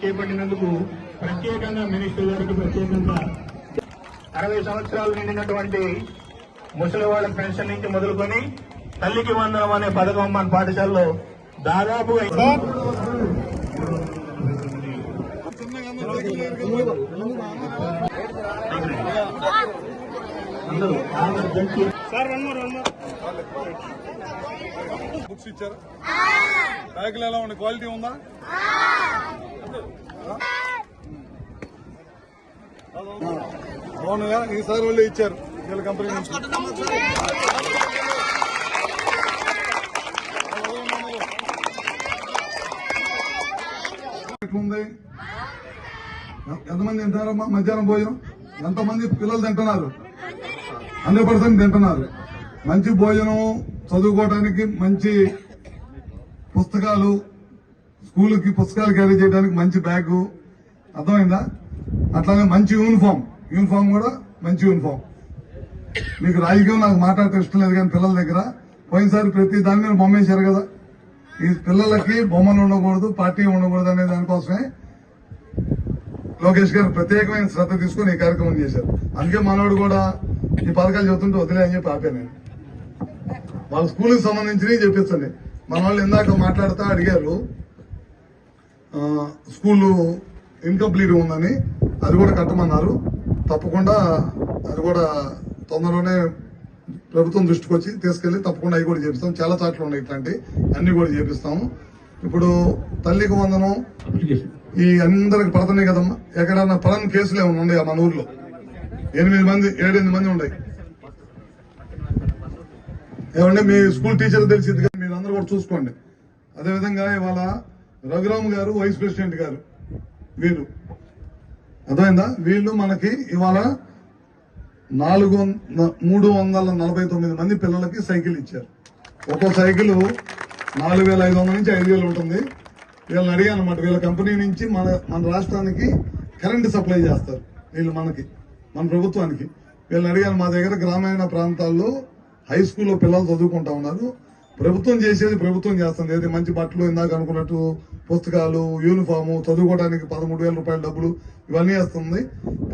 చేపట్టినందుకు ప్రత్యేకంగా మినిస్టర్ గారికి ప్రత్యేకంగా అరవై సంవత్సరాలు నిండినటువంటి ముసలి వాళ్ళ పెన్షన్ నుంచి మొదలుకొని తల్లికి వందనం అనే పథకం మన పాఠశాలలో జడ్జి బుక్స్ ఇచ్చారు. బ్యాగులు ఎలా ఉన్నాయి? క్వాలిటీ ఉందా? బాగున్నాయా? ఈసారి వాళ్ళు ఇచ్చారు. వీళ్ళ కంపెనీ నుంచి. ఎట్లుంది ఎంతమంది తింటారమ్మా మధ్యాహ్నం భోజనం? ఎంతమంది పిల్లలు తింటున్నారు? హండ్రెడ్ పర్సెంట్ తింటున్నారు. మంచి భోజనం చదువుకోవడానికి మంచి పుస్తకాలు స్కూల్కి పుస్తకాలు క్యారీ చేయడానికి మంచి బ్యాగు. అర్థమైందా? అట్లానే మంచి యూనిఫామ్. యూనిఫామ్ కూడా మంచి యూనిఫామ్. మీకు రాజకీయం నాకు మాట్లాడటం ఇష్టం లేదు కానీ పిల్లల దగ్గర. పోయినసారి ప్రతి దాని మీద బొమ్మ వేశారు కదా. ఈ పిల్లలకి బొమ్మలు ఉండకూడదు పార్టీ ఉండకూడదు అనే దానికోసమే లోకేష్ గారు ప్రత్యేకమైన శ్రద్ధ తీసుకుని ఈ కార్యక్రమం చేశారు. అందుకే మనవాడు కూడా ఈ పథకాలు చెబుతుంటే వదిలే అని చెప్పి ఆపాను నేను. వాళ్ళ స్కూల్కి సంబంధించినవి చెప్పించండి మన వాళ్ళు ఇందాక మాట్లాడుతూ అడిగారు స్కూల్ ఇన్కంప్లీట్ ఉందని అది కూడా కట్టమన్నారు. తప్పకుండా అది కూడా తొందరలోనే ప్రభుత్వం దృష్టికి వచ్చి తీసుకెళ్ళి తప్పకుండా అవి కూడా చేపిస్తాం. చాలా చాట్లు ఉన్నాయి ఇట్లాంటి. అన్ని కూడా చేపిస్తాము. ఇప్పుడు తల్లికి వందనం. ఈ అందరికి పడుతున్నాయి కదమ్మా. ఎక్కడన్నా పడని కేసులు ఏమైనా ఉన్నాయా మన ఊర్లో? ఎనిమిది మంది ఏడెనిమిది మంది ఉన్నాయి ఏమంటే మీ స్కూల్ టీచర్ తెలిసింది కదా మీరు అందరూ కూడా చూసుకోండి. అదేవిధంగా ఇవాళ రఘురామ్ గారు వైస్ ప్రెసిడెంట్ గారు. వీళ్ళు. అర్థమైందా? వీళ్ళు మనకి ఇవాళ నాలుగు వంద- మూడు వందల నలభై తొమ్మిది మంది పిల్లలకి సైకిల్ ఇచ్చారు. ఒక్కో సైకిల్ నాలుగు వేల ఐదు వందల నుంచి ఐదు వేలు ఉంటుంది. వీళ్ళని అడిగాను అనమాట వీళ్ళ కంపెనీ నుంచి మన మన రాష్ట్రానికి కరెంట్ సప్లై చేస్తారు వీళ్ళు మనకి మన ప్రభుత్వానికి. వీళ్ళని అడిగాను మా దగ్గర గ్రామీణ ప్రాంతాల్లో హై స్కూల్లో పిల్లలు చదువుకుంటా ఉన్నారు. ప్రభుత్వం చేసేది ప్రభుత్వం చేస్తుంది. ఏది మంచి బట్టలు ఇందాక అనుకున్నట్టు పుస్తకాలు యూనిఫాము చదువుకోవడానికి పదమూడు వేల రూపాయల డబ్బులు ఇవన్నీ వస్తుంది.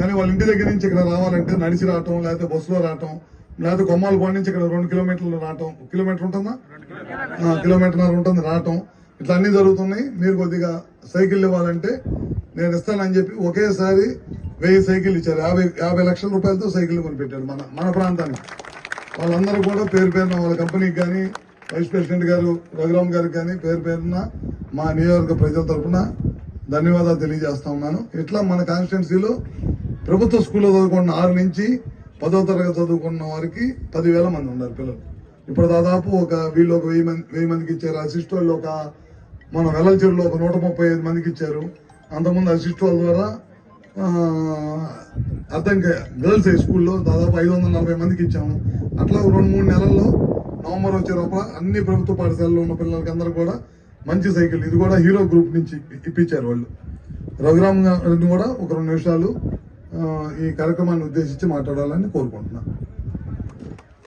కానీ వాళ్ళ ఇంటి దగ్గర నుంచి ఇక్కడ రావాలంటే నడిచి రావటం లేకపోతే బస్సులో రావటం లేకపోతే కొమ్మాలపాడు నుంచి ఇక్కడ రెండు కిలోమీటర్లు రావటం. కిలోమీటర్ ఉంటుందా? ఆ, కిలోమీటర్ ఉంటుంది రావటం. ఇట్లా అన్ని జరుగుతున్నాయి. మీరు కొద్దిగా సైకిల్ ఇవ్వాలంటే నేను ఇస్తానని చెప్పి ఒకేసారి వెయ్యి సైకిల్ ఇచ్చారు. యాభై యాభై లక్షల రూపాయలతో సైకిల్ కొనిపెట్టారు మన మన ప్రాంతానికి. వాళ్ళందరూ కూడా పేరు పేరున వాళ్ళ కంపెనీకి కానీ వైస్ ప్రెసిడెంట్ గారు రఘురామ్ గారికి కానీ పేరు పేరున మా నియోజకవర్గ ప్రజల తరఫున ధన్యవాదాలు తెలియజేస్తా ఉన్నాను. ఇట్లా మన కాన్స్టిట్యున్సీలో ప్రభుత్వ స్కూల్లో చదువుకున్న ఆరు నుంచి పదో తరగతి చదువుకున్న వారికి పదివేల మంది ఉన్నారు పిల్లలు. ఇప్పుడు దాదాపు ఒక వీళ్ళు ఒక వెయ్యి మంది వెయ్యి మందికి ఇచ్చారు. అసిస్ట్ వాళ్ళు ఒక మన వెల్లల్చెరులో ఒక నూట ముప్పై ఐదు మందికి ఇచ్చారు. అంతకుముందు అసిస్ట్ వాళ్ళ ద్వారా అర్థం గర్ల్స్ హై స్కూల్లో దాదాపు ఐదు వందల నలభై మందికి ఇచ్చాము. అట్లా రెండు మూడు నెలల్లో నవంబర్ వచ్చే లోపల అన్ని ప్రభుత్వ పాఠశాలలో ఉన్న పిల్లలకి అందరూ కూడా మంచి సైకిల్. ఇది కూడా హీరో గ్రూప్ నుంచి ఇప్పించారు వాళ్ళు. రఘురామ్ గారిని కూడా ఒక రెండు నిమిషాలు ఈ కార్యక్రమాన్ని ఉద్దేశించి మాట్లాడాలని కోరుకుంటున్నాను